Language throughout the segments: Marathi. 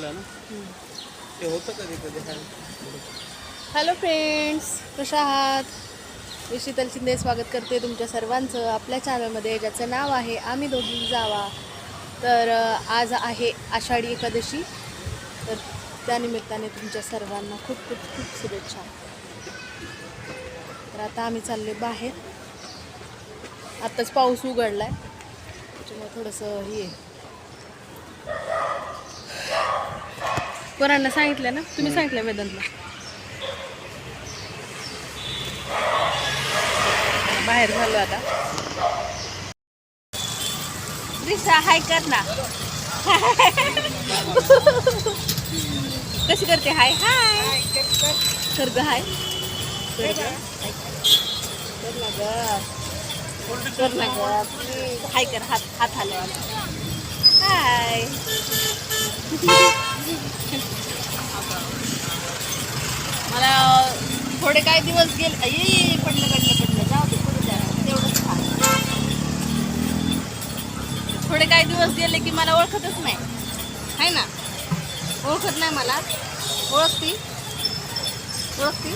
झालं ना? ते होतं कधी कधी हॅलो फ्रेंड्स कशा आहात? मी शीतल शिंदे स्वागत करते तुमच्या सर्वांचं आपल्या चॅनलमध्ये ज्याचं नाव आहे आम्ही दोघी जावा. तर आज आहे आषाढी एकादशी. तर त्यानिमित्ताने तुमच्या सर्वांना खूप खूप खूप शुभेच्छा. तर आता आम्ही चाललो बाहेर. आत्ताच पाऊस उघडला आहे त्याच्यामुळे थोडंसं हे पोरांना सांगितलं ना तुम्ही सांगितलं वेदांतला. बाहेर झालो आता. दिशा हाय कर ना. कशी करते? हाय हाय. कर ग हाय. कर कर ना ग. कर ना ग. हाय कर हात हात हलवा. हाय मला थोडे काही दिवस गेले? आई पडलं पडलं पडलं जाऊ दे पडू द्या तेवढंच खा थोडे काही दिवस गेले की मला ओळखतच नाही. आहे ना? ओळखत नाही मला. ओळखती? ओळखती?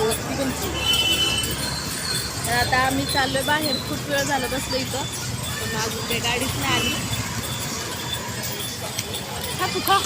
ओळखती तुमची. तर आता आम्ही आहे बाहेर. खूप वेळ झालं बसलो इथं. पण अजून काही गाडीच नाही आली. खा तू खा.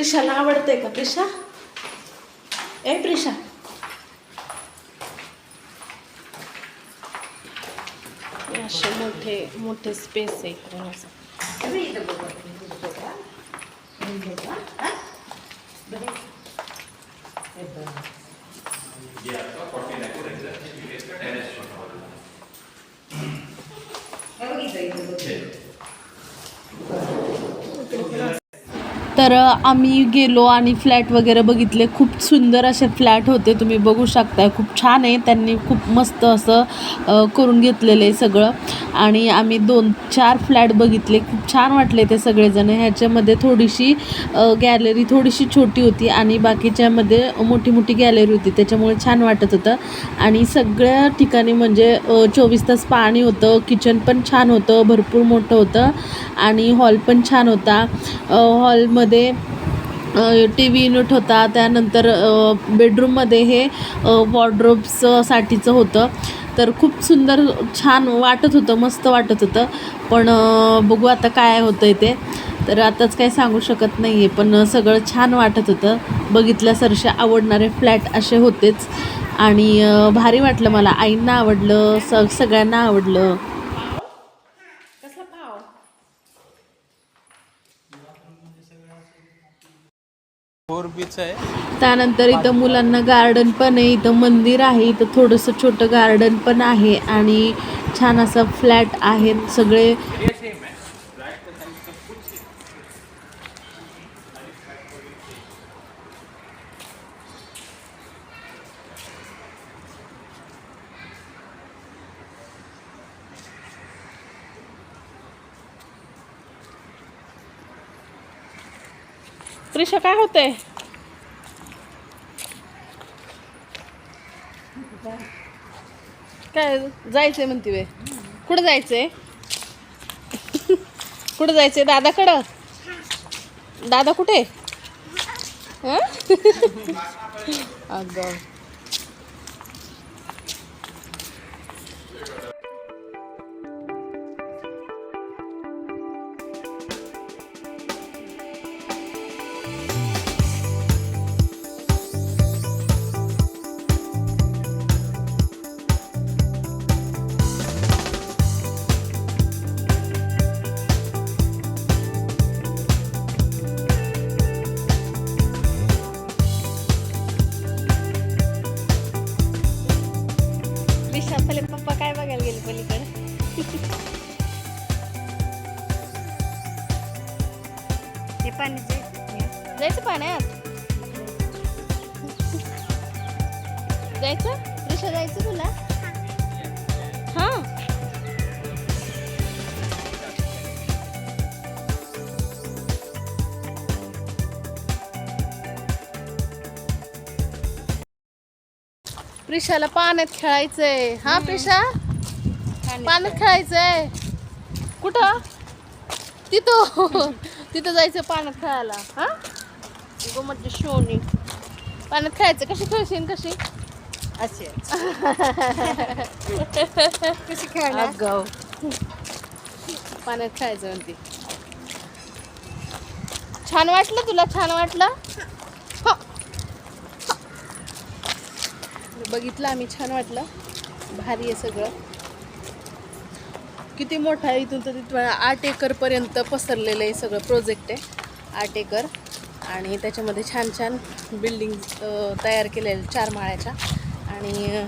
प्रिशाला आवडते का? प्रिशा? ए प्रिशा. असे मोठे मोठे स्पेस आहे इकडून तर आम्ही गेलो आणि फ्लॅट वगैरे बघितले. खूप सुंदर असे फ्लॅट होते. तुम्ही बघू शकताय. खूप छान आहे. त्यांनी खूप मस्त असं करून घेतलेलं आहे सगळं. आणि आम्ही दोन चार फ्लॅट बघितले. खूप छान वाटले ते सगळेजण. ह्याच्यामध्ये थोडीशी गॅलरी थोडीशी छोटी होती आणि बाकीच्यामध्ये मोठी मोठी गॅलरी होती. त्याच्यामुळे छान वाटत होतं. आणि सगळ्या ठिकाणी म्हणजे चोवीस तास पाणी होतं. किचन पण छान होतं. भरपूर मोठं होतं. आणि हॉल पण छान होता. हॉलमध्ये टी व्ही युनिट होता. त्यानंतर बेडरूममध्ये हे वॉर्ड्रोब्ससाठीचं होतं. तर खूप सुंदर छान वाटत होतं. मस्त वाटत होतं. पण बघू आता काय होतं आहे ते. तर आताच काही सांगू शकत नाही आहे पण सगळं छान वाटत होतं. बघितल्यासारखे आवडणारे फ्लॅट असे होतेच. आणि भारी वाटलं मला. आईंना आवडलं स सगळ्यांना आवडलं. फोर बीच आहे. त्यानंतर इथं मुलांना गार्डन पण आहे इथं मंदिर आहे इथं थोडंसं छोटं गार्डन पण आहे आणि छान असं फ्लॅट आहेत सगळे. प्रिशा काय होतंय? काय जायचंय म्हणते वे कुठं जायचंय? कुठं जायचंय? दादाकडं? दादा कुठे? हं? अगं. प्रिशाला पाण्यात खेळायचंय. हा प्रिशा? पाण्यात खेळायचंय. कुठं? तिथं. तिथं जायचं पाण्यात खेळायला. हा? गो म्हणजे शोनी. पाण्यात खेळायचं. कशी खेळशील कशी? असे कशी खेळणार? अगाव पाण्यात खेळायचं म्हणते. छान वाटलं तुला? छान वाटलं ह. ह. बघितलं आम्ही छान वाटलं. भारी आहे सगळं. किती मोठं आहे इथून तर तिथं आठ एकरपर्यंत पसरलेलं आहे सगळं प्रोजेक्ट आहे. आठ एकर. आणि त्याच्यामध्ये छान छान बिल्डिंग तयार केलेल्या चार माळ्याच्या. आणि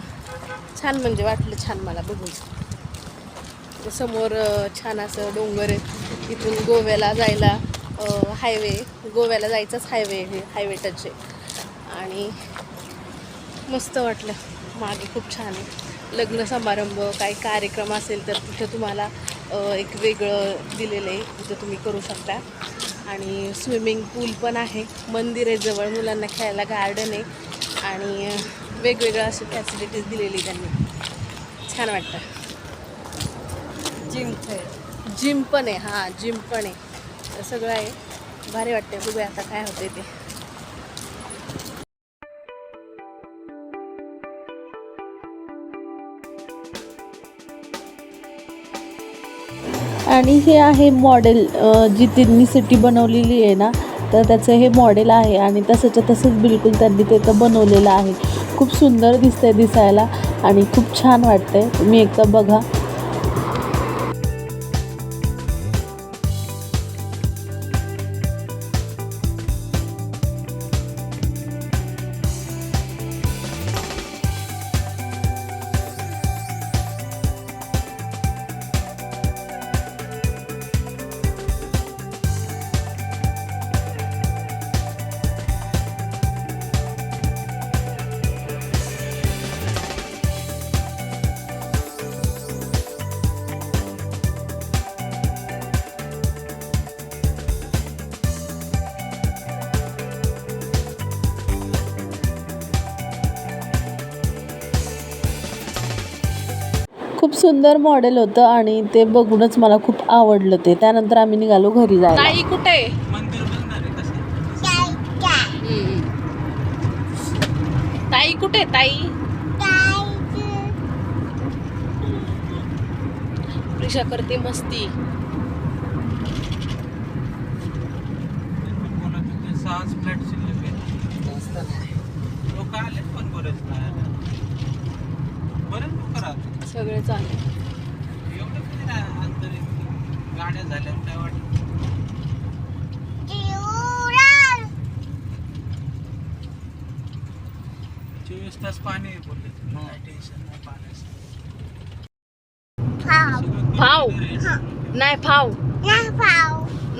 छान म्हणजे वाटलं छान मला बघून. समोर छान असं डोंगर आहे. इथून गोव्याला जायला हायवे गोव्याला जायचाच हायवे हायवे टच आहे. आणि मस्त वाटलं. मागे खूप छान आहे. लग्न समारंभ काही कार्यक्रम असेल तर तिथं तुम्हाला एक वेगळं दिलेलं आहे. तिथं तुम्ही करू शकता. आणि स्विमिंग पूल पण आहे. मंदिर आहे जवळ. मुलांना खेळायला गार्डन आहे. आणि अ, वेगवेगळं असे फॅसिलिटीज दिलेली त्यांनी. छान वाटतं. जिम जिम पण आहे. हां जिम पण आहे. सगळं आहे. भारी वाटते बघूया आता काय होते ते. आणि हे आहे मॉडेल जी त्यांनी सिटी बनवलेली आहे ना तर त्याचं हे मॉडेल आहे आणि तसंच्या तसंच बिलकुल त्यांनी ते तर बनवलेलं आहे. खूप सुंदर दिसतंय दिसायला आणि खूप छान वाटतंय. तुम्ही एकदा बघा. खूप सुंदर मॉडेल होतं आणि ते बघूनच मला खूप आवडलं ते. त्यानंतर आम्ही निघालो घरी जायला. ताई कुठे? ताई कुठे ताई? प्रिशा करते मस्ती. प्लेट अंतर आहे. गाड्या झाल्या काय वाटत? चोवीस तास पाणी बोलले काय टेन्शन नाही पाण्याचं सगळं आहे. नाही फाव.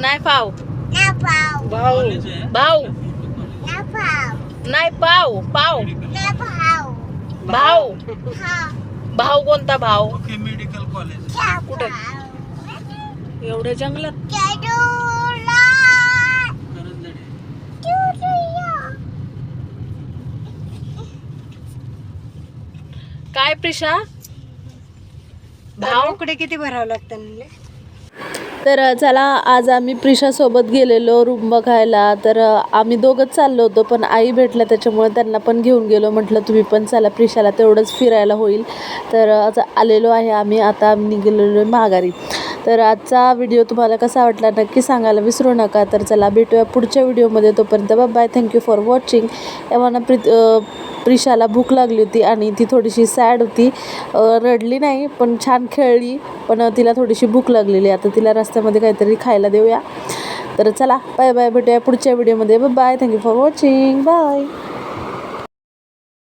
नाही फाव. भाऊ. भाऊ. नाही पाव. पाव. भाऊ. भाऊ कोणता भाऊ ओके मेडिकल कॉलेज कुठे? एवढ्या जंगलात? काय प्रिशा? भाव? कुठे किती भरावं लागतं तर चला आज आम्ही प्रिशासोबत गेलेलो रूम बघायला तर आम्ही दोघंच चाललो होतो पण आई भेटल्या त्याच्यामुळे त्यांना पण घेऊन गेलो. म्हटलं तुम्ही पण चला प्रिशाला तेवढंच फिरायला होईल. तर आज आलेलो आहे आम्ही. आता आम्ही निघालेलो आहे माघारी. तर आजचा व्हिडिओ तुम्हाला कसा वाटला नक्की सांगायला विसरू नका. तर चला भेटूया पुढच्या व्हिडिओमध्ये. तोपर्यंत bye thank you for watching एव्हाना प्रि प्रिशाला भूक लागली होती आणि ती थोडीशी सॅड होती. रडली नाही पण छान खेळली. पण तिला थोडीशी भूक लागलेली. आता तिला रस्त्यामध्ये काहीतरी खायला देऊया. तर चला बाय बाय भेटूया पुढच्या व्हिडिओमध्ये bye thank you for watching bye